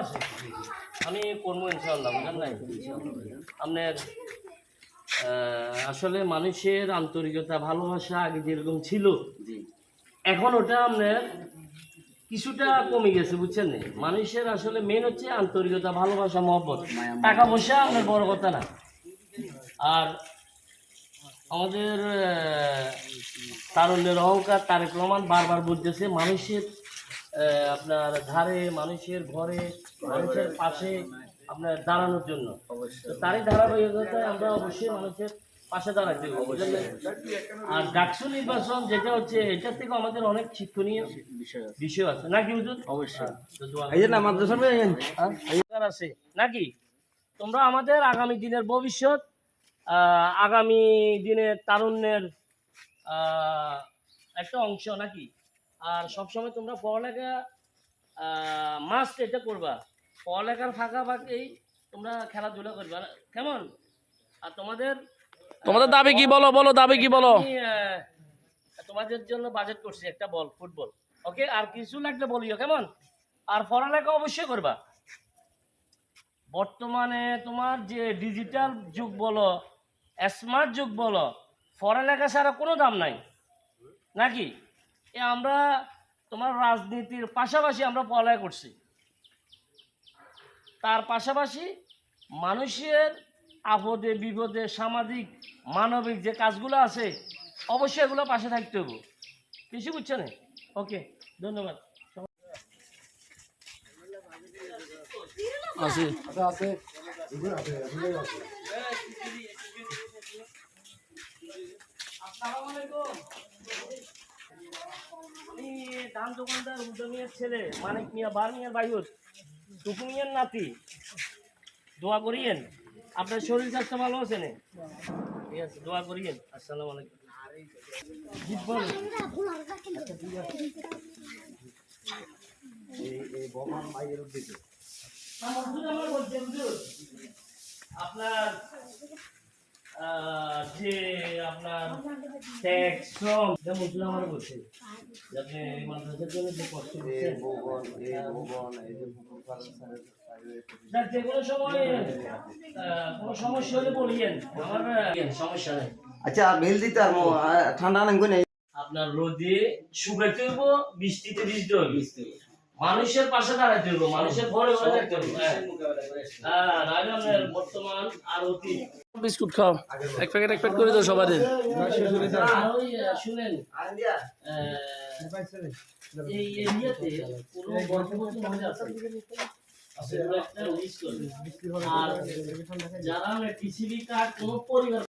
আছে? আমি করব ইনশাল্লাহ বুঝলেন নাই? আপনার আসলে মানুষের আন্তরিকতা ভালোবাসা আগে যেরকম ছিল এখন ওটা আপনার কিছুটা কমে গেছে বুঝছেন না মানুষের আসলে মেন হচ্ছে আন্তরিকতা ভালোবাসা মহব্বত। টাকা পয়সা আপনার বড় কথা না। আর আমাদের আহ, তারুণ্যের অহংকার তারেক রহমান বারবার বলতেছে মানুষের আপনার ধারে মানুষের ঘরে মানুষের পাশে আপনার দাঁড়ানোর জন্য। তারই ধারাবাহিকতায় আমরা অবশ্যই মানুষের পাশে দাঁড়াতে আর ডাকসু নির্বাচন যেটা হচ্ছে এটার থেকে আমাদের অনেক শিক্ষণীয় বিষয় আছে। নাকি হুজুর? অবশ্যই। না মাদ্রাসা হ্যাঁ? আছে। নাকি? তোমরা আমাদের আগামী দিনের ভবিষ্যৎ আগামী দিনের তারুণ্যের একটা অংশ নাকি? আর সবসময় তোমরা পড়ালেখা মাস্ট এটা করবা। পড়ালেখার ফাঁকা ফাঁকেই তোমরা খেলাধুলা করবা। কেমন? আর তোমাদের তোমাদের দাবি কি বলো বলো দাবি কি বলো? তোমাদের জন্য বাজেট করছি একটা বল ফুটবল ওকে আর কিছু লাগলে বলিও কেমন? আর পড়ালেখা অবশ্যই করবা। বর্তমানে তোমার যে ডিজিটাল যুগ বলো স্মার্ট যুগ বলো পড়ালেখা ছাড়া কোনো দাম নাই। নাকি? এ আমরা তোমার রাজনীতির পাশাপাশি আমরা পড়ালেখা করছি। তার পাশাপাশি মানুষের আপদে বিপদে সামাজিক মানবিক যে কাজগুলো আছে অবশ্যই এগুলো পাশে থাকতে হবে কিছু বুঝছ না? ওকে ধন্যবাদ। আছে আমি ধান দোকানদার উদ্যোগ মিয়ার ছেলে মানিক মিয়া নাতি। দোয়া করিয়েন। আপনার শরীর স্বাস্থ্য ভালো আছে না? ঠিক আছে দোয়া করিয়েন। আসসালামু আলাইকুম। আপনার যে আপনার ট্যাক্স শ্রম যে মজুর আমার বলছে যে আপনি এই মাদ্রাসার জন্য যে কষ্ট যে কোনো সময় আহ, কোনো সমস্যা হলে বলিয়েন। আমার সমস্যা নেই। আচ্ছা বেল দিতে আর ঠান্ডা নেই। আপনার রোদে শুকাইতে হইব বৃষ্টিতে ভিজতে হইব। মানুষের পাশে দাঁড়াইতে হইব মানুষের ঘরে ঘরে থাকতে হইব হ্যাঁ। হ্যাঁ, বর্তমান আর অতি বিস্কুট খাও এক প্যাকেট এক প্যাকেট করে দাও শুনেন এই এরিয়াতে কোনো গর্ভবতী মহিলা আছে আছে, ওরা একটা list করবে। আর যারা টিসিবি কার্ড কোনো পরিবার